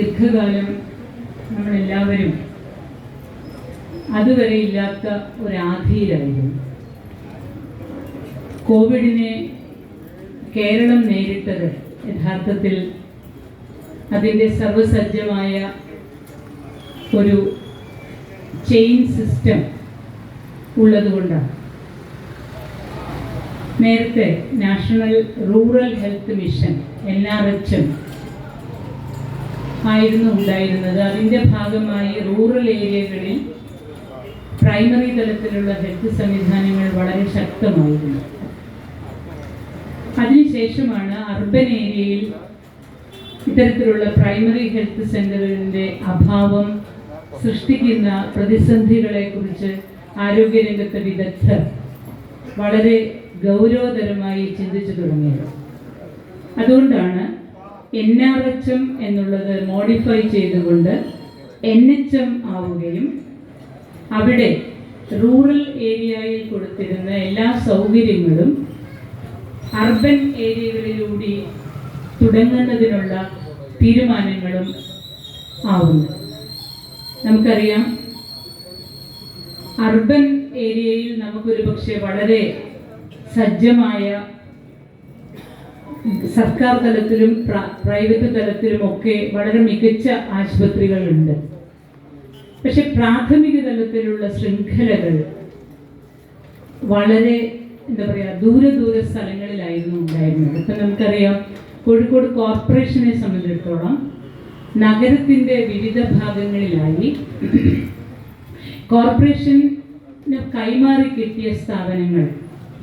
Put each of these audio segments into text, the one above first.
ദീർഘകാലം നമ്മളെല്ലാവരും അതുവരെ ഇല്ലാത്ത ഒരാധിയിലായിരുന്നു. കോവിഡിനെ കേരളം നേരിട്ടത് യഥാർത്ഥത്തിൽ അതിന്റെ സർവസജ്ജമായ ഒരു ചെയിൻ സിസ്റ്റം ഉള്ളതുകൊണ്ടാണ്. നേരത്തെ national rural health mission N R H M ആയിരുന്നു ഉണ്ടായിരുന്നത്. അതിന്റെ ഭാഗമായി റൂറൽ ഏരിയകളിൽ പ്രൈമറി തലത്തിലുള്ള ഹെൽത്ത് സംവിധാനങ്ങൾ വളരെ ശക്തമായിരുന്നു. അതിനുശേഷമാണ് അർബൻ ഏരിയയിൽ ഇത്തരത്തിലുള്ള പ്രൈമറി ഹെൽത്ത് സെന്ററുകളുടെ അഭാവം സൃഷ്ടിക്കുന്ന പ്രതിസന്ധികളെ കുറിച്ച് ആരോഗ്യരംഗത്തെ വിദഗ്ധർ വളരെ ഗൗരവതരമായി ചിന്തിച്ചു തുടങ്ങിയത്. അതുകൊണ്ടാണ് എൻ ആർ എച്ച് എം എന്നുള്ളത് മോഡിഫൈ ചെയ്തുകൊണ്ട് എൻ എച്ച് എം ആവുകയും അവിടെ റൂറൽ ഏരിയയിൽ കൊടുത്തിരുന്ന എല്ലാ സൗകര്യങ്ങളും അർബൻ ഏരിയകളിലൂടെ തുടങ്ങുന്നതിനുള്ള തീരുമാനങ്ങളും ആവുന്നു. നമുക്കറിയാം അർബൻ ഏരിയയിൽ നമുക്കൊരു പക്ഷേ വളരെ സജ്ജമായ സർക്കാർ തലത്തിലും പ്രൈവറ്റ് തലത്തിലും ഒക്കെ വളരെ മികച്ച ആശുപത്രികളുണ്ട്. പക്ഷെ പ്രാഥമിക തലത്തിലുള്ള ശൃംഖലകൾ വളരെ എന്താ പറയുക ദൂരെ ദൂരെ സ്ഥലങ്ങളിലായിരുന്നു ഉണ്ടായിരുന്നത്. ഇപ്പം നമുക്കറിയാം കോഴിക്കോട് കോർപ്പറേഷനെ സംബന്ധിച്ചിടത്തോളം നഗരത്തിന്റെ വിവിധ ഭാഗങ്ങളിലായി കോർപ്പറേഷന് കൈമാറി കിട്ടിയ സ്ഥാപനങ്ങൾ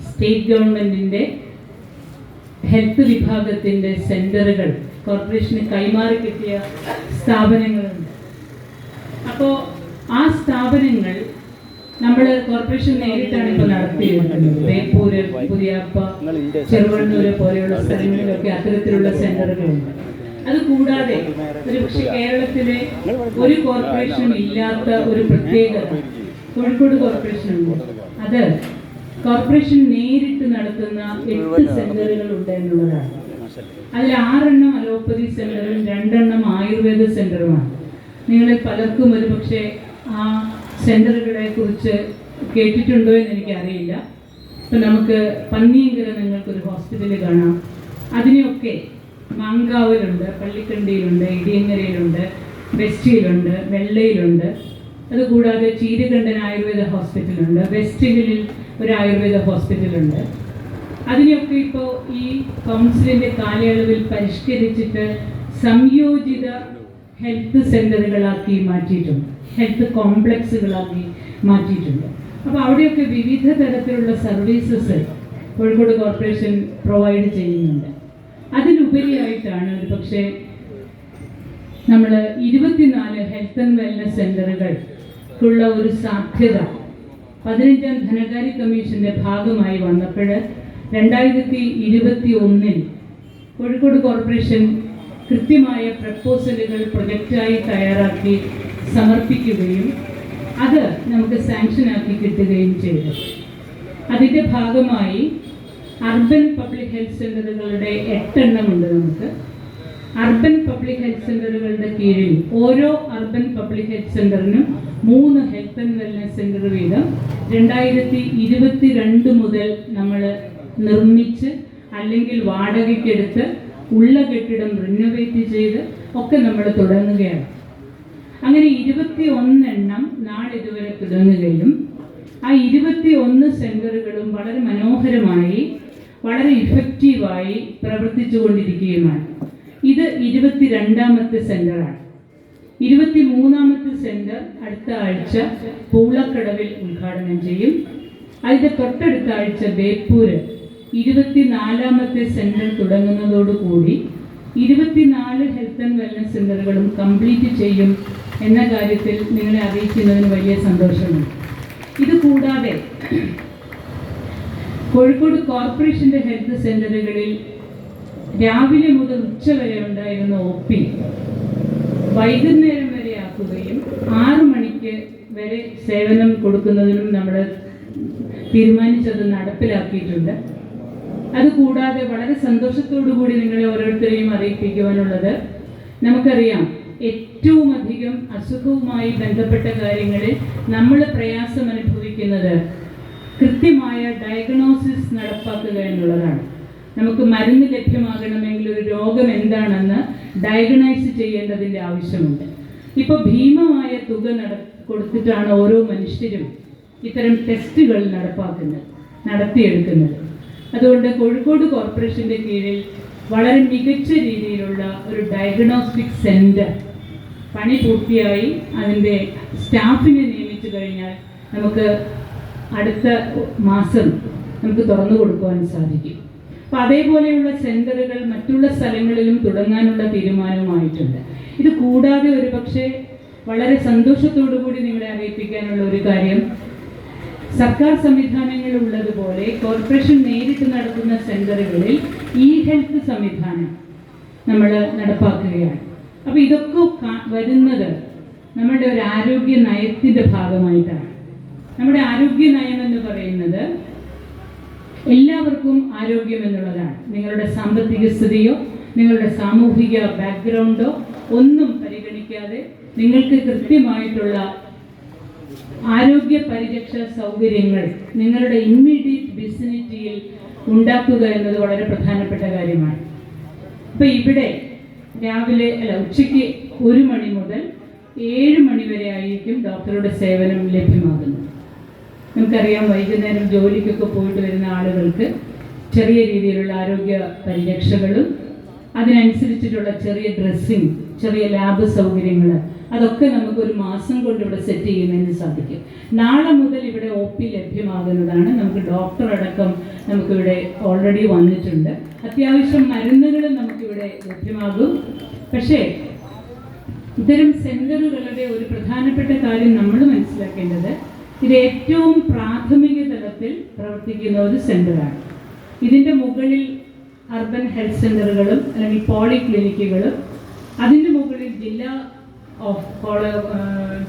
സ്റ്റേറ്റ് ഗവൺമെന്റിന്റെ ഹെൽത്ത് വിഭാഗത്തിന്റെ സെന്ററുകൾ കോർപ്പറേഷന് കൈമാറി കിട്ടിയ സ്ഥാപനങ്ങളുണ്ട്. അപ്പോൾ ആ സ്ഥാപനങ്ങൾ നമ്മൾ കോർപ്പറേഷൻ നേരിട്ടാണ് ഇപ്പോൾ നടത്തിയിരുന്നത് ബേപ്പൂര് പുതിയാപ്പ ചെറുവണ്ണൂര് പോലെയുള്ള സ്ഥലങ്ങളിലൊക്കെ അത്തരത്തിലുള്ള സെന്ററുകളുണ്ട്. അത് കൂടാതെ ഒരു പക്ഷേ കേരളത്തിലെ ഒരു കോർപ്പറേഷനും ഇല്ലാത്ത ഒരു പ്രത്യേകത കോഴിക്കോട് കോർപ്പറേഷൻ ഉണ്ട് അത് കോർപ്പറേഷൻ നേരിട്ട് നടത്തുന്ന എട്ട് സെന്ററുകൾ ഉണ്ട് എന്നുള്ളതാണ് അതിൽ ആറെണ്ണം അലോപ്പതി സെന്ററും രണ്ടെണ്ണം ആയുർവേദ സെന്ററുമാണ് നിങ്ങളെ പലർക്കും ഒരു പക്ഷേ ആ സെന്ററുകളെ കുറിച്ച് കേട്ടിട്ടുണ്ടോ എന്ന് എനിക്കറിയില്ല. ഇപ്പം നമുക്ക് പന്നിയെങ്കിലും നിങ്ങൾക്കൊരു ഹോസ്പിറ്റൽ കാണാം. അതിനെയൊക്കെ മാങ്കാവിലുണ്ട് പള്ളിക്കണ്ടിയിലുണ്ട് ഇടിയങ്ങരയിലുണ്ട് വെസ്റ്റിയിലുണ്ട് വെള്ളയിലുണ്ട്. അതുകൂടാതെ ചീരകണ്ഠൻ ആയുർവേദ ഹോസ്പിറ്റലുണ്ട് വെസ്റ്റ് ഹില്ലിൽ ഒരു ആയുർവേദ ഹോസ്പിറ്റലുണ്ട്. അതിനെയൊക്കെ ഇപ്പോൾ ഈ കൗൺസിലിന്റെ കാലയളവിൽ പരിഷ്കരിച്ചിട്ട് സംയോജിത ഹെൽത്ത് സെന്ററുകളാക്കി മാറ്റിയിട്ടുണ്ട്. ഹെൽത്ത് കോംപ്ലക്സുകളാക്കി മാറ്റിയിട്ടുണ്ട്. അപ്പോൾ അവിടെയൊക്കെ വിവിധ തരത്തിലുള്ള സർവീസസ് കോഴിക്കോട് കോർപ്പറേഷൻ പ്രൊവൈഡ് ചെയ്യുന്നുണ്ട്. അതിനുപരിയായിട്ടാണ് ഒരു പക്ഷേ നമ്മൾ ഇരുപത്തിനാല് ഹെൽത്ത് ആൻഡ് വെൽനസ് സെന്ററുകൾക്കുള്ള ഒരു സാധ്യത പതിനഞ്ചാം ധനകാര്യ കമ്മീഷന്റെ ഭാഗമായി വന്നപ്പോൾ രണ്ടായിരത്തി ഇരുപത്തി ഒന്നിൽ കോഴിക്കോട് കോർപ്പറേഷൻ കൃത്യമായ പ്രപ്പോസലുകൾ പ്രൊജക്റ്റായി തയ്യാറാക്കി സമർപ്പിക്കുകയും അത് നമുക്ക് സാങ്ഷനാക്കി കിട്ടുകയും ചെയ്തു. അതിന്റെ ഭാഗമായി അർബൻ പബ്ലിക് ഹെൽത്ത് സെന്ററുകളുടെ എട്ടെണ്ണം ഉണ്ട് നമുക്ക്. അർബൻ പബ്ലിക് ഹെൽത്ത് സെന്ററുകളുടെ കീഴിൽ ഓരോ അർബൻ പബ്ലിക് ഹെൽത്ത് സെന്ററിനും മൂന്ന് ഹെൽത്ത് ആൻഡ് വെൽനസ് സെന്റർ വീതം രണ്ടായിരത്തി ഇരുപത്തി രണ്ട് മുതൽ നമ്മൾ നിർമ്മിച്ച് അല്ലെങ്കിൽ വാടകയ്ക്കെടുത്ത് ഉള്ള കെട്ടിടം റിനോവേറ്റ് ചെയ്ത് ഒക്കെ നമ്മൾ തുടങ്ങുകയാണ്. അങ്ങനെ ഇരുപത്തി ഒന്നെണ്ണം നാളിതുവരെ തുടങ്ങുകയും ആ ഇരുപത്തി ഒന്ന് സെന്ററുകളും വളരെ മനോഹരമായി വളരെ ഇഫക്റ്റീവായി പ്രവർത്തിച്ചു കൊണ്ടിരിക്കുകയുമാണ് ഇത് ഇരുപത്തിരണ്ടാമത്തെ സെന്ററാണ് ഇരുപത്തി മൂന്നാമത്തെ സെന്റർ അടുത്ത ആഴ്ച പൂളക്കടവിൽ ഉദ്ഘാടനം ചെയ്യും. അതിന്റെ തൊട്ടടുത്ത ആഴ്ച ബേപ്പൂര് ഇരുപത്തിനാലാമത്തെ സെന്റർ തുടങ്ങുന്നതോടുകൂടി ഇരുപത്തിനാല് ഹെൽത്ത് ആൻഡ് വെൽനസ് സെന്ററുകളും കംപ്ലീറ്റ് ചെയ്യും എന്ന കാര്യത്തിൽ നിങ്ങളെ അറിയിക്കുന്നതിന് വലിയ സന്തോഷമുണ്ട്. ഇത് കൂടാതെ കോഴിക്കോട് കോർപ്പറേഷന്റെ ഹെൽത്ത് സെന്ററുകളിൽ രാവിലെ മുതൽ ഉച്ച വരെ ഉണ്ടായിരുന്ന ഒ പി വൈകുന്നേരം വരെ ആക്കുകയും ആറു മണിക്ക് വരെ സേവനം കൊടുക്കുന്നതിനും നമ്മൾ തീരുമാനിച്ചത് നടപ്പിലാക്കിയിട്ടുണ്ട്. അതുകൂടാതെ വളരെ സന്തോഷത്തോടു കൂടി നിങ്ങളെ ഓരോരുത്തരെയും അറിയിപ്പിക്കുവാനുള്ളത് നമുക്കറിയാം ഏറ്റവും അധികം അസുഖവുമായി ബന്ധപ്പെട്ട കാര്യങ്ങളിൽ നമ്മൾ പ്രയാസം അനുഭവിക്കുന്നത് കൃത്യമായ ഡയഗ്നോസിസ് നടപ്പാക്കുക എന്നുള്ളതാണ്. നമുക്ക് മരുന്ന് ലഭ്യമാകണമെങ്കിൽ ഒരു രോഗം എന്താണെന്ന് ഡയഗ്നൈസ് ചെയ്യേണ്ടതിന്റെ ആവശ്യമുണ്ട്. ഇപ്പോൾ ഭീമമായ തുക നട കൊടുത്തിട്ടാണ് ഓരോ മനുഷ്യരും ഇത്തരം ടെസ്റ്റുകൾ നടപ്പാക്കുന്നത് നടത്തിയെടുക്കുന്നത്. അതുകൊണ്ട് കോഴിക്കോട് കോർപ്പറേഷന്റെ കീഴിൽ വളരെ മികച്ച രീതിയിലുള്ള ഒരു ഡയഗ്നോസ്റ്റിക് സെന്റർ പണി പൂർത്തിയായി. അതിന്റെ സ്റ്റാഫിനെ നിയമിച്ചു കഴിഞ്ഞാൽ നമുക്ക് അടുത്ത മാസം നമുക്ക് തുറന്നു കൊടുക്കുവാൻ സാധിക്കും. അപ്പം അതേപോലെയുള്ള സെന്ററുകൾ മറ്റുള്ള സ്ഥലങ്ങളിലും തുടങ്ങാനുള്ള തീരുമാനവുമായിട്ടുണ്ട്. ഇത് കൂടാതെ ഒരുപക്ഷെ വളരെ സന്തോഷത്തോടു കൂടി നിങ്ങളെ അറിയിപ്പിക്കാനുള്ള ഒരു കാര്യം. സർക്കാർ സംവിധാനങ്ങൾ ഉള്ളതുപോലെ കോർപ്പറേഷൻ നേരിട്ട് നടത്തുന്ന സെന്ററുകളിൽ ഇ ഹെൽത്ത് സംവിധാനം നമ്മൾ നടപ്പാക്കുകയാണ്. അപ്പോൾ ഇതൊക്കെ വരുന്നത് നമ്മുടെ ഒരു ആരോഗ്യ നയത്തിന്റെ ഭാഗമായിട്ടാണ്. നമ്മുടെ ആരോഗ്യ നയം എന്ന് പറയുന്നത് എല്ലാവർക്കും ആരോഗ്യം എന്നുള്ളതാണ്. നിങ്ങളുടെ സാമ്പത്തിക സ്ഥിതിയോ നിങ്ങളുടെ സാമൂഹിക ബാക്ക്ഗ്രൗണ്ടോ ഒന്നും പരിഗണിക്കാതെ നിങ്ങൾക്ക് കൃത്യമായിട്ടുള്ള ആരോഗ്യ പരിരക്ഷ സൗകര്യങ്ങൾ നിങ്ങളുടെ ഇമ്മീഡിയറ്റ് വിസിനിറ്റിയിൽ ഉണ്ടാക്കുക എന്നത് വളരെ പ്രധാനപ്പെട്ട കാര്യമാണ്. ഇപ്പം ഇവിടെ രാവിലെ അല്ല ഉച്ചയ്ക്ക് ഒരു മണി മുതൽ ഏഴ് മണി വരെ ആയിരിക്കും ഡോക്ടറുടെ സേവനം ലഭ്യമാകുന്നത്. നമുക്കറിയാം വൈകുന്നേരം ജോലിക്കൊക്കെ പോയിട്ട് വരുന്ന ആളുകൾക്ക് ചെറിയ രീതിയിലുള്ള ആരോഗ്യ പരിരക്ഷകളും അതിനനുസരിച്ചിട്ടുള്ള ചെറിയ ഡ്രസ്സിങ് ചെറിയ ലാബ് സൗകര്യങ്ങൾ അതൊക്കെ നമുക്ക് ഒരു മാസം കൊണ്ട് ഇവിടെ സെറ്റ് ചെയ്യുന്നതിന് സാധിക്കും. നാളെ മുതൽ ഇവിടെ ഒ പി ലഭ്യമാകുന്നതാണ്. നമുക്ക് ഡോക്ടർ അടക്കം നമുക്കിവിടെ ഓൾറെഡി വന്നിട്ടുണ്ട്. അത്യാവശ്യം മരുന്നുകളും നമുക്കിവിടെ ലഭ്യമാകും. പക്ഷേ ഇത്തരം സെന്ററുകളുടെ ഒരു പ്രധാനപ്പെട്ട കാര്യം നമ്മൾ മനസ്സിലാക്കേണ്ടത് ഇത് പ്രാഥമിക തലത്തിൽ പ്രവർത്തിക്കുന്ന ഒരു സെന്ററാണ് ഇതിന്റെ മുകളിൽ അർബൻ ഹെൽത്ത് സെന്ററുകളും അല്ലെങ്കിൽ പോളി ക്ലിനിക്കുകളും അതിന്റെ മുകളിൽ ജില്ലാ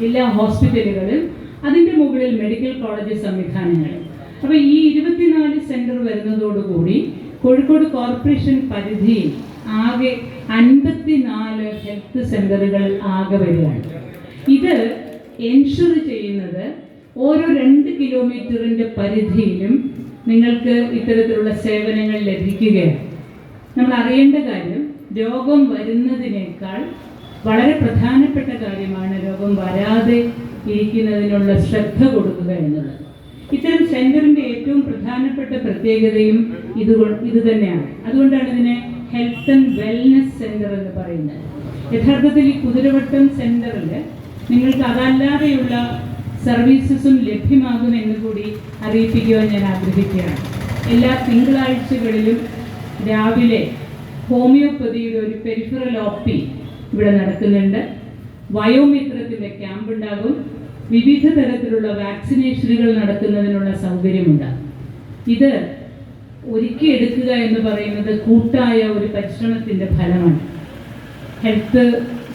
ജില്ലാ ഹോസ്പിറ്റലുകളിൽ അതിന്റെ മുകളിൽ മെഡിക്കൽ കോളേജ് സംവിധാനങ്ങൾ അപ്പോൾ ഈ ഇരുപത്തിനാല് സെന്റർ വരുന്നതോടുകൂടി കോഴിക്കോട് കോർപ്പറേഷൻ പരിധിയിൽ ആകെ അൻപത്തിനാല് ഹെൽത്ത് സെന്ററുകൾ ആകെ വരികയാണ്. ഇത് എൻഷുർ ചെയ്യുന്നത് ഓരോ രണ്ട് കിലോമീറ്ററിന്റെ പരിധിയിലും നിങ്ങൾക്ക് ഇത്തരത്തിലുള്ള സേവനങ്ങൾ ലഭിക്കുകയാണ്. നമ്മൾ അറിയേണ്ട കാര്യം രോഗം വരുന്നതിനേക്കാൾ വളരെ പ്രധാനപ്പെട്ട കാര്യമാണ് രോഗം വരാതെ ഇരിക്കുന്നതിനുള്ള ശ്രദ്ധ കൊടുക്കുക എന്നത് ഇത്തരം സെന്ററിന്റെ ഏറ്റവും പ്രധാനപ്പെട്ട പ്രത്യേകതയും ഇത് ഇത് തന്നെയാണ്. അതുകൊണ്ടാണ് ഇതിനെ ഹെൽത്ത് ആൻഡ് വെൽനസ് സെന്റർ എന്ന് പറയുന്നത്. യഥാർത്ഥത്തിൽ ഈ കുതിരവട്ടം സെന്ററിൽ നിങ്ങൾക്ക് അതല്ലാതെയുള്ള സർവീസസും ലഭ്യമാകുമെന്ന് കൂടി അറിയിപ്പിക്കുവാൻ ഞാൻ ആഗ്രഹിക്കുകയാണ്. എല്ലാ തിങ്കളാഴ്ചകളിലും രാവിലെ ഹോമിയോപ്പതിയുടെ ഒരു പെരിഫറൽ ഓപ്പി ഇവിടെ നടക്കുന്നുണ്ട്. വയോമിത്രത്തിന്റെ ക്യാമ്പ് ഉണ്ടാകും വിവിധ തരത്തിലുള്ള വാക്സിനേഷനുകൾ നടത്തുന്നതിനുള്ള സൗകര്യമുണ്ടാകും ഇത് ഒരുക്കി എടുക്കുക എന്ന് പറയുന്നത് കൂട്ടായ ഒരു പരിശ്രമത്തിന്റെ ഫലമാണ്. ഹെൽത്ത്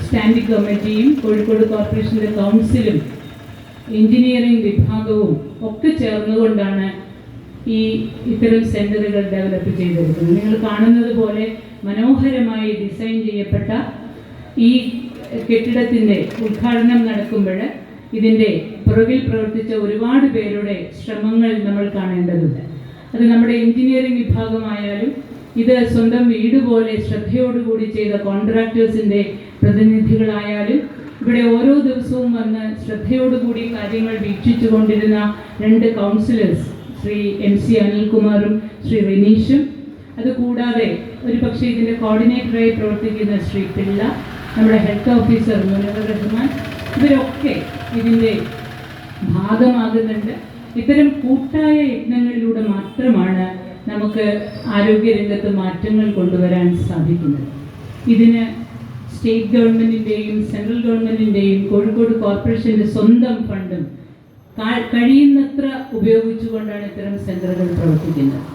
സ്റ്റാൻഡിംഗ് കമ്മിറ്റിയും കോഴിക്കോട് കോർപ്പറേഷന്റെ കൗൺസിലും എഞ്ചിനീയറിംഗ് വിഭാഗവും ഒക്കെ ചേർന്നുകൊണ്ടാണ് ഈ ഇത്തരം സെന്ററുകൾ ഡെവലപ്പ് ചെയ്തെടുക്കുന്നത് നിങ്ങൾ കാണുന്നത് പോലെ മനോഹരമായി ഡിസൈൻ ചെയ്യപ്പെട്ട ഈ കെട്ടിടത്തിന്റെ ഉദ്ഘാടനം നടക്കുമ്പോൾ ഇതിന്റെ പുറകിൽ പ്രവർത്തിച്ച ഒരുപാട് പേരുടെ ശ്രമങ്ങൾ നമ്മൾ കാണേണ്ടതുണ്ട്. അത് നമ്മുടെ എഞ്ചിനീയറിംഗ് വിഭാഗമായാലും ഇത് സ്വന്തം വീട് പോലെ ശ്രദ്ധയോടുകൂടി ചെയ്ത കോൺട്രാക്ടേഴ്സിന്റെ പ്രതിനിധികളായാലും ഇവിടെ ഓരോ ദിവസവും വന്ന് ശ്രദ്ധയോടുകൂടി കാര്യങ്ങൾ വീക്ഷിച്ചു കൊണ്ടിരുന്ന രണ്ട് കൗൺസിലേഴ്സ് ശ്രീ എം സി അനിൽകുമാറും ശ്രീ റിനീഷും. അതുകൂടാതെ ഒരു പക്ഷേ ഇതിന്റെ കോർഡിനേറ്ററായി പ്രവർത്തിക്കുന്ന ശ്രീ പിള്ള നമ്മുടെ ഹെൽത്ത് ഓഫീസർ മുനവർ റഹ്മാൻ ഇവരൊക്കെ ഇതിന്റെ ഭാഗമാകുന്നുണ്ട്. ഇത്തരം കൂട്ടായ യജ്ഞങ്ങളിലൂടെ മാത്രമാണ് നമുക്ക് ആരോഗ്യരംഗത്ത് മാറ്റങ്ങൾ കൊണ്ടുവരാൻ സാധിക്കുന്നത്. ഇതിന് സ്റ്റേറ്റ് ഗവൺമെന്റിന്റെയും സെൻട്രൽ ഗവൺമെന്റിന്റെയും കോഴിക്കോട് കോർപ്പറേഷന്റെ സ്വന്തം ഫണ്ടും കഴിയുന്നത്ര ഉപയോഗിച്ചുകൊണ്ടാണ് ഇത്തരം സെന്ററുകൾ പ്രവർത്തിക്കുന്നത്.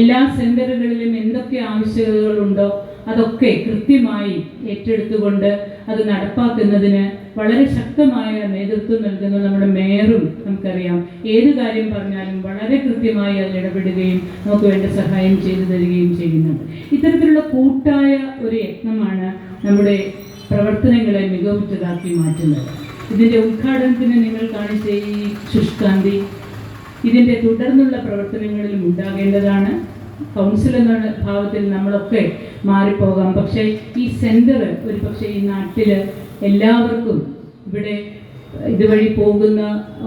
എല്ലാ സെന്ററുകളിലും എന്തൊക്കെ ആവശ്യകതകളുണ്ടോ അതൊക്കെ കൃത്യമായി ഏറ്റെടുത്തുകൊണ്ട് അത് നടപ്പാക്കുന്നതിന് വളരെ ശക്തമായ നേതൃത്വം നൽകുന്ന നമ്മുടെ മേയറും നമുക്കറിയാം. ഏത് കാര്യം പറഞ്ഞാലും വളരെ കൃത്യമായി അതിൽ ഇടപെടുകയും നമുക്ക് വേണ്ട സഹായം ചെയ്തു തരികയും ചെയ്യുന്നുണ്ട്. ഇത്തരത്തിലുള്ള കൂട്ടായ ഒരു യത്നമാണ് നമ്മുടെ പ്രവർത്തനങ്ങളെ മികവുറ്റതാക്കി മാറ്റുന്നത്. ഇതിന്റെ ഉദ്ഘാടനത്തിന് നിങ്ങൾ കാണിച്ച ഈ ശുഷ്കാന്തി ഇതിന്റെ തുടർന്നുള്ള പ്രവർത്തനങ്ങളിലും ഉണ്ടാകേണ്ടതാണ്. കൗൺസിൽ എന്ന ഭാവത്തിൽ നമ്മളൊക്കെ മാറിപ്പോകാം. പക്ഷേ ഈ സെന്റർ ഒരു പക്ഷേ ഈ നാട്ടിൽ എല്ലാവർക്കും ഇവിടെ ഇതുവഴി പോകുന്ന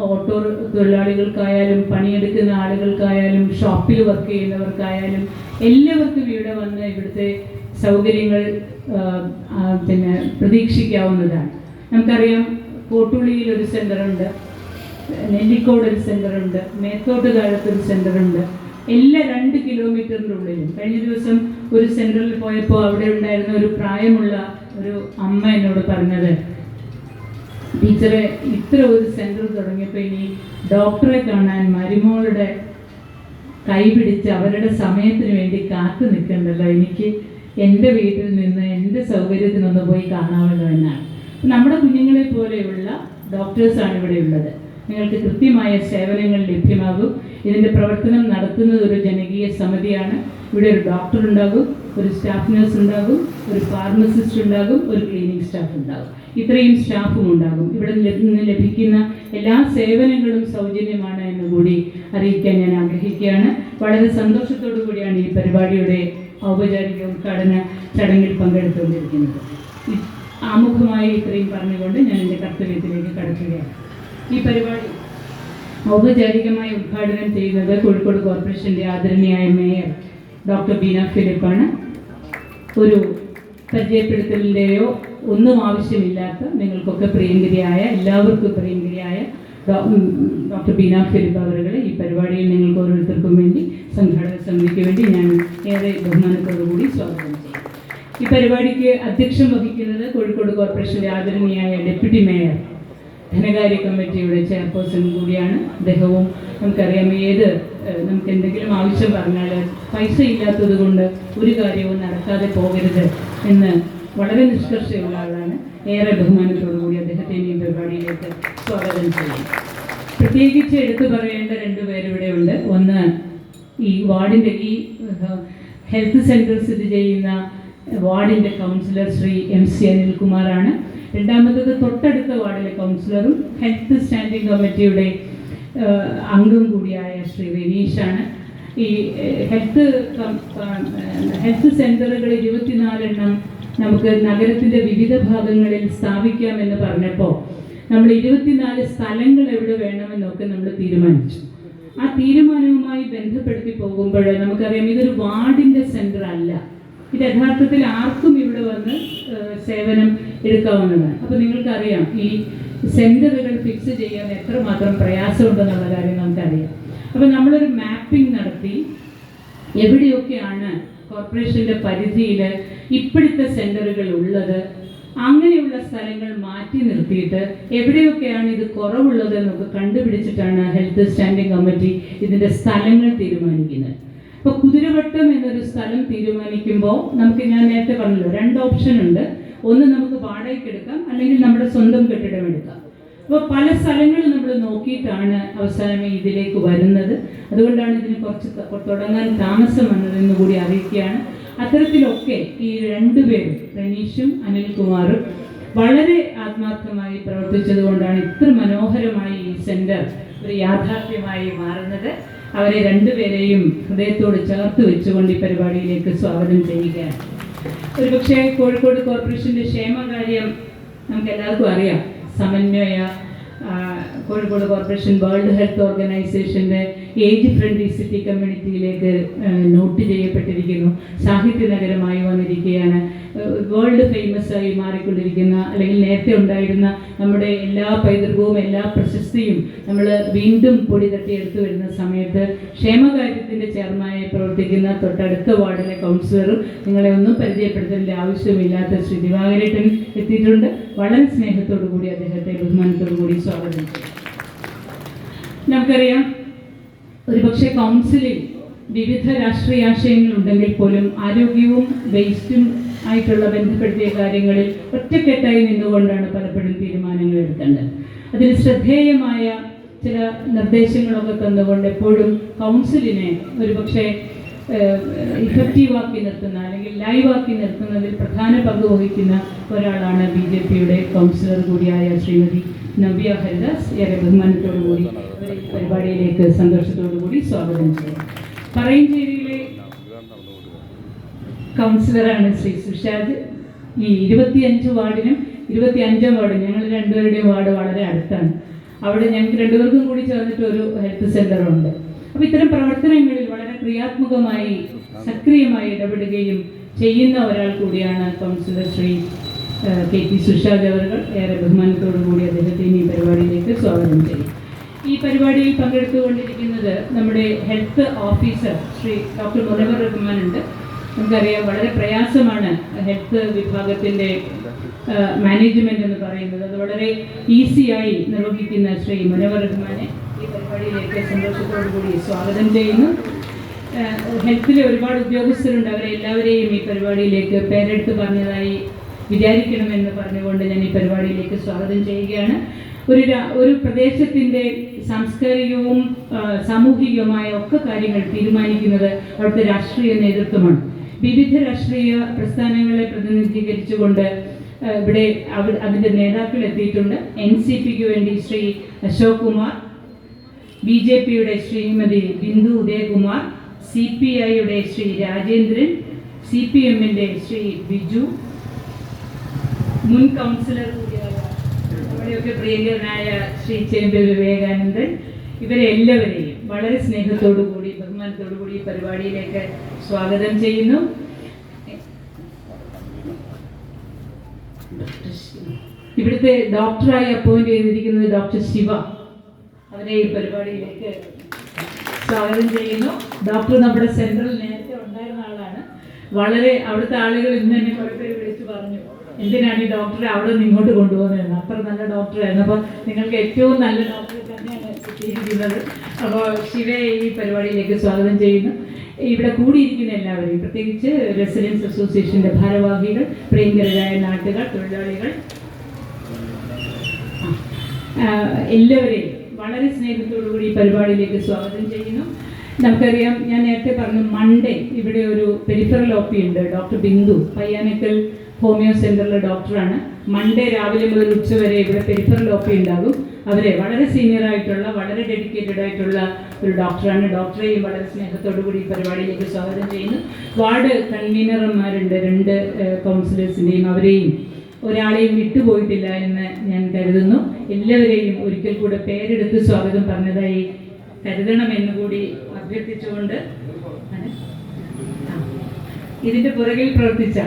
ഓട്ടോ തൊഴിലാളികൾക്കായാലും പണിയെടുക്കുന്ന ആളുകൾക്കായാലും ഷോപ്പിൽ വർക്ക് ചെയ്യുന്നവർക്കായാലും എല്ലാവർക്കും ഇവിടെ വന്ന് ഇവിടുത്തെ സൗകര്യങ്ങൾ പിന്നെ പ്രതീക്ഷിക്കാവുന്നതാണ്. നമുക്കറിയാം കോട്ടുള്ളിയിൽ ഒരു സെന്ററുണ്ട് നെല്ലിക്കോട് ഒരു സെന്ററുണ്ട് മേത്തോട്ട് താഴത്ത് ഒരു സെന്ററുണ്ട് എല്ലാ രണ്ട് കിലോമീറ്ററിനുള്ളിലും കഴിഞ്ഞ ദിവസം ഒരു സെന്ററിൽ പോയപ്പോൾ അവിടെ ഉണ്ടായിരുന്ന ഒരു പ്രായമുള്ള ഒരു അമ്മ എന്നോട് പറഞ്ഞത് ടീച്ചറെ ഇത്ര ഒരു സെന്റർ തുടങ്ങിയപ്പോൾ ഇനി ഡോക്ടറെ കാണാൻ മരുമോളുടെ കൈ പിടിച്ച് അവരുടെ സമയത്തിന് വേണ്ടി കാത്തു നിൽക്കണ്ടല്ലോ. എനിക്ക് എന്റെ വീട്ടിൽ നിന്ന് എന്റെ സൗകര്യത്തിനൊന്ന് പോയി കാണാമല്ലോ എന്നാണ്. നമ്മുടെ കുഞ്ഞുങ്ങളെ പോലെയുള്ള ഡോക്ടേഴ്സാണ് ഇവിടെ ഉള്ളത്. നിങ്ങൾക്ക് കൃത്യമായ സേവനങ്ങൾ ലഭ്യമാകും. ഇതിന്റെ പ്രവർത്തനം നടത്തുന്നത് ഒരു ജനകീയ സമിതിയാണ്. ഇവിടെ ഒരു ഡോക്ടർ ഉണ്ടാകും ഒരു സ്റ്റാഫ് നഴ്സ് ഉണ്ടാകും ഒരു ഫാർമസിസ്റ്റ് ഉണ്ടാകും ഒരു ക്ലീനിങ് സ്റ്റാഫ് ഉണ്ടാകും. ഇത്രയും സ്റ്റാഫും ഉണ്ടാകും. ഇവിടെ നിന്ന് ലഭിക്കുന്ന എല്ലാ സേവനങ്ങളും സൗജന്യമാണ് എന്ന് കൂടി അറിയിക്കാൻ ഞാൻ ആഗ്രഹിക്കുകയാണ്. വളരെ സന്തോഷത്തോടു കൂടിയാണ് ഈ പരിപാടിയുടെ ഔപചാരിക ഉദ്ഘാടന ചടങ്ങിൽ പങ്കെടുത്തുകൊണ്ടിരിക്കുന്നത്. ആമുഖമായി ഇത്രയും പറഞ്ഞുകൊണ്ട് ഞാൻ എന്റെ കർത്തവ്യത്തിലേക്ക് കടക്കുകയാണ്. ഈ പരിപാടി ഔപചാരികമായി ഉദ്ഘാടനം ചെയ്യുന്നത് കോഴിക്കോട് കോർപ്പറേഷന്റെ ആദരണീയായ മേയർ ഡോക്ടർ ബീന ഫിലിപ്പാണ്. ഒരു പരിചയപ്പെടുത്തലിന്റെയോ ഒന്നും ആവശ്യമില്ലാത്ത നിങ്ങൾക്കൊക്കെ പ്രിയങ്കരിയായ എല്ലാവർക്കും പ്രിയങ്കരിയായ ഡോക്ടർ ബീന ഫിലിപ്പ് അവരുടെ ഈ പരിപാടിയിൽ നിങ്ങൾക്ക് ഓരോരുത്തർക്കും വേണ്ടി സംഘാടക സമിതിക്ക് വേണ്ടി ഞാൻ ഏറെ ബഹുമാനത്തോടുകൂടി സ്വാഗതം ചെയ്യും ഈ പരിപാടിക്ക് അധ്യക്ഷം വഹിക്കുന്നത് കോഴിക്കോട് കോർപ്പറേഷന്റെ ആദരണീയായ ഡെപ്യൂട്ടി മേയർ ധനകാര്യ കമ്മിറ്റിയുടെ ചെയർപേഴ്സൺ കൂടിയാണ്. അദ്ദേഹവും നമുക്കറിയാം ഏത് നമുക്ക് എന്തെങ്കിലും ആവശ്യം പറഞ്ഞാൽ പൈസ ഇല്ലാത്തത് കൊണ്ട് ഒരു കാര്യവും നടക്കാതെ പോകരുത് എന്ന് വളരെ നിഷ്കർഷയുള്ള ആളാണ്. ഏറെ ബഹുമാനത്തോടു കൂടി അദ്ദേഹത്തെ ഈ പരിപാടിയിലേക്ക് സ്വാഗതം ചെയ്യും പ്രത്യേകിച്ച് എടുത്തു പറയേണ്ട രണ്ട് പേരിവിടെ ഉണ്ട്. ഒന്ന് ഈ വാർഡിന്റെ ഈ ഹെൽത്ത് സെന്റർ സ്ഥിതി ചെയ്യുന്ന വാർഡിന്റെ കൗൺസിലർ ശ്രീ എം സി അനിൽകുമാറാണ്. രണ്ടാമത്തത് തൊട്ടടുത്ത വാർഡിലെ കൗൺസിലറും ഹെൽത്ത് സ്റ്റാൻഡിംഗ് കമ്മിറ്റിയുടെ അംഗം കൂടിയായ ശ്രീ വിനീഷാണ്. ഈ ഹെൽത്ത് ഹെൽത്ത് സെന്ററുകൾ ഇരുപത്തിനാലെണ്ണം നമുക്ക് നഗരത്തിന്റെ വിവിധ ഭാഗങ്ങളിൽ സ്ഥാപിക്കാമെന്ന് പറഞ്ഞപ്പോൾ നമ്മൾ ഇരുപത്തിനാല് സ്ഥലങ്ങൾ എവിടെ വേണമെന്നൊക്കെ നമ്മൾ തീരുമാനിച്ചു. ആ തീരുമാനവുമായി ബന്ധപ്പെടുത്തി പോകുമ്പോൾ നമുക്കറിയാം ഇതൊരു വാർഡിന്റെ സെന്റർ അല്ല. ഇത് യഥാർത്ഥത്തിൽ ആർക്കും ഇവിടെ വന്ന് സേവനം എടുക്കാവുന്നതാണ്. അപ്പോൾ നിങ്ങൾക്കറിയാം ഈ സെന്ററുകൾ ഫിക്സ് ചെയ്യാൻ എത്രമാത്രം പ്രയാസമുണ്ടെന്നുള്ള കാര്യം നമുക്കറിയാം. അപ്പോൾ നമ്മളൊരു മാപ്പിംഗ് നടത്തി എവിടെയൊക്കെയാണ് കോർപ്പറേഷന്റെ പരിധിയിൽ ഇപ്പോഴത്തെ സെന്ററുകൾ ഉള്ളത് അങ്ങനെയുള്ള സ്ഥലങ്ങൾ മാറ്റി നിർത്തിയിട്ട് എവിടെയൊക്കെയാണ് ഇത് കുറവുള്ളത് എന്നൊക്കെ കണ്ടുപിടിച്ചിട്ടാണ് ഹെൽത്ത് സ്റ്റാൻഡിംഗ് കമ്മിറ്റി ഇതിന്റെ സ്ഥലങ്ങൾ തീരുമാനിക്കുന്നത്. അപ്പോൾ കുതിരവട്ടം എന്നൊരു സ്ഥലം തീരുമാനിക്കുമ്പോൾ നമുക്ക് ഞാൻ നേരത്തെ പറഞ്ഞല്ലോ രണ്ട് ഓപ്ഷൻ ഉണ്ട്. ഒന്ന് നമുക്ക് വാടകയ്ക്ക് എടുക്കാം അല്ലെങ്കിൽ നമ്മുടെ സ്വന്തം കെട്ടിടം എടുക്കാം. അപ്പോൾ പല സ്ഥലങ്ങളും നമ്മൾ നോക്കിയിട്ടാണ് അവസാനം ഇതിലേക്ക് വരുന്നത്. അതുകൊണ്ടാണ് ഇതിന് കുറച്ച് തുടങ്ങാൻ താമസം വന്നതെന്ന് കൂടി അറിയിക്കുകയാണ്. അത്തരത്തിലൊക്കെ ഈ രണ്ടുപേരും പ്രനീഷും അനിൽകുമാറും വളരെ ആത്മാർത്ഥമായി പ്രവർത്തിച്ചതുകൊണ്ടാണ് ഇത്ര മനോഹരമായി ഈ സെന്റർ ഒരു യാഥാർത്ഥ്യമായി മാറുന്നത്. അവരെ രണ്ടുപേരെയും ഹൃദയത്തോട് ചേർത്ത് വെച്ചുകൊണ്ട് ഈ പരിപാടിയിലേക്ക് സ്വാഗതം ചെയ്യുക ഒരുപക്ഷെ കോഴിക്കോട് കോർപ്പറേഷന്റെ ക്ഷേമകാര്യം നമുക്ക് എല്ലാവർക്കും അറിയാം. സമന്വയ കോഴിക്കോട് കോർപ്പറേഷൻ വേൾഡ് ഹെൽത്ത് ഓർഗനൈസേഷന്റെ ഏജ് ഫ്രണ്ട്ലി സിറ്റി കമ്മ്യൂണിറ്റിയിലേക്ക് നോട്ട് ചെയ്യപ്പെട്ടിരിക്കുന്നു. സാഹിത്യ നഗരമായി വന്നിരിക്കുകയാണ്. വേൾഡ് ഫേമസ് ആയി മാറിക്കൊണ്ടിരിക്കുന്ന അല്ലെങ്കിൽ നേരത്തെ ഉണ്ടായിരുന്ന നമ്മുടെ എല്ലാ പൈതൃകവും എല്ലാ പ്രശസ്തിയും നമ്മൾ വീണ്ടും പൊടി തട്ടി എടുത്തു വരുന്ന സമയത്ത് ക്ഷേമകാര്യത്തിന്റെ ചെയർമാനായി പ്രവർത്തിക്കുന്ന തൊട്ടടുത്ത വാർഡിലെ കൗൺസിലറും നിങ്ങളെ ഒന്നും പരിചയപ്പെടുത്തേണ്ട ആവശ്യമില്ലാത്ത ശ്രീ ദിവാകരേട്ടൻ എത്തിയിട്ടുണ്ട്. വളരെ സ്നേഹത്തോടു കൂടി അദ്ദേഹത്തെ ബഹുമാനത്തോടു ചെയ്യും നമുക്കറിയാം ഒരുപക്ഷെ കൗൺസിലിൽ വിവിധ രാഷ്ട്രീയ ആശയങ്ങൾ ഉണ്ടെങ്കിൽ പോലും ആരോഗ്യവും വേസ്റ്റും ആയിട്ടുള്ള ബന്ധപ്പെടുത്തിയ കാര്യങ്ങളിൽ ഒറ്റക്കെട്ടായി നിന്നുകൊണ്ടാണ് പലപ്പോഴും തീരുമാനങ്ങൾ എടുക്കേണ്ടത്. അതിന് ശ്രദ്ധേയമായ ചില നിർദ്ദേശങ്ങളൊക്കെ തന്നുകൊണ്ട് എപ്പോഴും കൗൺസിലിനെ ഒരുപക്ഷെ ഇഫക്റ്റീവാക്കി നിർത്തുന്ന അല്ലെങ്കിൽ ലൈവാക്കി നിർത്തുന്നതിൽ പ്രധാന പങ്ക് വഹിക്കുന്ന ഒരാളാണ് ബി ജെ പിയുടെ കൗൺസിലർ കൂടിയായ ശ്രീമതി നവ്യ ഹരിദാസ്. ഏറെ ബഹുമാനത്തോടു കൂടി അവരെ ഈ പരിപാടിയിലേക്ക് സന്തോഷത്തോടുകൂടി സ്വാഗതം ചെയ്യും പറയഞ്ചേരിയിലെ കൗൺസിലറാണ് ശ്രീ സുഷാദ്. ഈ ഇരുപത്തിയഞ്ച് വാർഡിനും ഇരുപത്തി അഞ്ചാം വാർഡ് ഞങ്ങൾ രണ്ടുപേരുടെയും വാർഡ് വളരെ അടുത്താണ്. അവിടെ ഞങ്ങൾക്ക് രണ്ടുപേർക്കും കൂടി ചേർന്നിട്ട് ഒരു ഹെൽത്ത് സെന്ററുണ്ട് അപ്പോൾ ഇത്തരം പ്രവർത്തനങ്ങളിൽ ക്രിയാത്മകമായി സക്രിയമായി ഇടപെടുകയും ചെയ്യുന്ന ഒരാൾ കൂടിയാണ് councillor Shri K T Sushad അവർ ഏറെ ബഹുമാനത്തോടു കൂടി അദ്ദേഹത്തെ ഈ പരിപാടിയിലേക്ക് സ്വാഗതം ചെയ്യും. ഈ പരിപാടിയിൽ പങ്കെടുത്തുകൊണ്ടിരിക്കുന്നത് നമ്മുടെ health officer Shri doctor Munavar Rahman ഉണ്ട്. നമുക്കറിയാം വളരെ പ്രയാസമാണ് ഹെൽത്ത് വിഭാഗത്തിന്റെ മാനേജ്മെന്റ് എന്ന് പറയുന്നത്. അത് വളരെ ഈസിയായി നിർവഹിക്കുന്ന ശ്രീ മുനവർ റഹ്മാനെ ഈ പരിപാടിയിലേക്ക് സന്തോഷത്തോടു കൂടി സ്വാഗതം ചെയ്യുന്നു. ഹെൽത്തിലെ ഒരുപാട് ഉദ്യോഗസ്ഥരുണ്ട്. അവരെ എല്ലാവരെയും ഈ പരിപാടിയിലേക്ക് പേരെടുത്ത് പറഞ്ഞതായി വിചാരിക്കണമെന്ന് പറഞ്ഞുകൊണ്ട് ഞാൻ ഈ പരിപാടിയിലേക്ക് സ്വാഗതം ചെയ്യുകയാണ്. ഒരു ഒരു പ്രദേശത്തിന്റെ സാംസ്കാരികവും സാമൂഹികവുമായ ഒക്കെ കാര്യങ്ങൾ തീരുമാനിക്കുന്നത് അവിടുത്തെ രാഷ്ട്രീയ നേതൃത്വമാണ്. വിവിധ രാഷ്ട്രീയ പ്രസ്ഥാനങ്ങളെ പ്രതിനിധീകരിച്ചുകൊണ്ട് ഇവിടെ അവ- അതിന്റെ നേതാക്കൾ എത്തിയിട്ടുണ്ട്. എൻ സി പിക്ക് വേണ്ടി ശ്രീ അശോക് കുമാർ ബി ജെ പിയുടെ ശ്രീമതി ബിന്ദു ഉദയകുമാർ സി പി ഐയുടെ ശ്രീ രാജേന്ദ്രൻ സി പി എമ്മിന്റെ ശ്രീ ബിജു മുൻ കൗൺസിലർ കൂടിയായ നമ്മുടെയൊക്കെ പ്രിയങ്കരനായ ശ്രീ ചേമ്പിൽ വിവേകാനന്ദൻ. ഇവരെല്ലാവരെയും വളരെ സ്നേഹത്തോടു കൂടി ബഹുമാനത്തോടു കൂടി ഈ പരിപാടിയിലേക്ക് സ്വാഗതം ചെയ്യുന്നു. ഇവിടുത്തെ ഡോക്ടറായി അപ്പോയിന്റ് ചെയ്തിരിക്കുന്നത് ഡോക്ടർ ശിവ. അവരെ ഈ പരിപാടിയിലേക്ക് സ്വാഗതം ചെയ്യുന്നു. ഡോക്ടർ നമ്മുടെ സെൻട്രൽ നേരത്തെ ഉണ്ടായിരുന്ന ആളാണ്. വളരെ അവിടുത്തെ ആളുകൾ ഇന്ന് തന്നെ കുറേ പേര് വിളിച്ചു പറഞ്ഞു. എന്തിനാണ് ഈ ഡോക്ടറെ അവിടെ നിന്ന് ഇങ്ങോട്ട് കൊണ്ടുപോകുന്നത് അത്ര നല്ല ഡോക്ടറായിരുന്നു. അപ്പോൾ നിങ്ങൾക്ക് ഏറ്റവും നല്ല ഡോക്ടറെ തന്നെയാണ് കിട്ടിയിരിക്കുന്നത് അപ്പോൾ ശിവയെ ഈ പരിപാടിയിലേക്ക് സ്വാഗതം ചെയ്യുന്നു. ഇവിടെ കൂടിയിരിക്കുന്ന എല്ലാവരെയും പ്രത്യേകിച്ച് റെസിഡൻസ് അസോസിയേഷന്റെ ഭാരവാഹികൾ പ്രിയങ്കരായ നാട്ടുകാർ തൊഴിലാളികൾ എല്ലാവരെയും വളരെ സ്നേഹത്തോടു കൂടി ഈ പരിപാടിയിലേക്ക് സ്വാഗതം ചെയ്യുന്നു. നമുക്കറിയാം ഞാൻ നേരത്തെ പറഞ്ഞു മൺഡേ ഇവിടെ ഒരു പെരിഫറൽ ഒ പി ഉണ്ട്. ഡോക്ടർ ബിന്ദു പയ്യാനക്കൽ ഹോമിയോ സെന്ററിലെ ഡോക്ടറാണ്. മൺഡേ രാവിലെ മുതൽ ഉച്ചവരെ ഇവിടെ പെരിഫറൽ ഒ പി ഉണ്ടാകും. അവരെ വളരെ സീനിയർ ആയിട്ടുള്ള വളരെ ഡെഡിക്കേറ്റഡ് ആയിട്ടുള്ള ഒരു ഡോക്ടറാണ്. ഡോക്ടറെയും വളരെ സ്നേഹത്തോടു കൂടി ഈ പരിപാടിയിലേക്ക് സ്വാഗതം ചെയ്യുന്നു. വാർഡ് കൺവീനർമാരുണ്ട് രണ്ട് കൗൺസിലേഴ്സിന്റെയും അവരെയും. ഒരാളെയും വിട്ടുപോയിട്ടില്ല എന്ന് ഞാൻ കരുതുന്നു എല്ലാവരെയും ഒരിക്കൽ കൂടെ പേരെടുത്ത് സ്വാഗതം പറഞ്ഞതായി കരുതണമെന്ന് കൂടി അഭ്യർത്ഥിച്ചുകൊണ്ട്. ഇതിന്റെ പുറകിൽ പ്രവർത്തിച്ച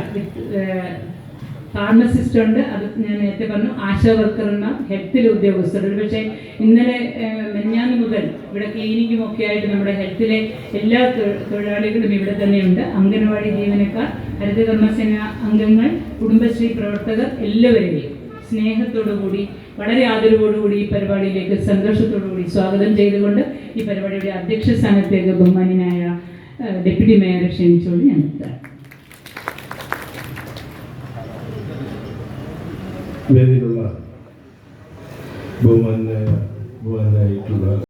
ഫാർമസിസ്റ്റ് ഉണ്ട്. അത് ഞാൻ നേരത്തെ പറഞ്ഞു ആശാ വർക്കർമാർ ഹെൽത്തിലെ ഉദ്യോഗസ്ഥർ. പക്ഷേ ഇന്നലെ മെഞ്ഞാന്ന് മുതൽ ഇവിടെ ക്ലിനിക്കും ഒക്കെ ആയിട്ട് നമ്മുടെ ഹെൽത്തിലെ എല്ലാ തൊഴിലാളികളും ഇവിടെ തന്നെയുണ്ട്. അംഗനവാടി ജീവനക്കാർ ഹരിതകർമ്മസേന അംഗങ്ങൾ കുടുംബശ്രീ പ്രവർത്തകർ എല്ലാവരെയും സ്നേഹത്തോടു കൂടി വളരെ ആദരവോടുകൂടി ഈ പരിപാടിയിലേക്ക് സന്തോഷത്തോടു കൂടി സ്വാഗതം ചെയ്തുകൊണ്ട് ഈ പരിപാടിയുടെ അധ്യക്ഷ സ്ഥാനത്തേക്ക് ബഹുമാനിനായ ഡെപ്യൂട്ടി മേയറെ ക്ഷണിച്ചുകൊണ്ട് ഞാൻ വേദിയിലുള്ള ബഹുമാനായ ബഹുമാനായിട്ടുള്ള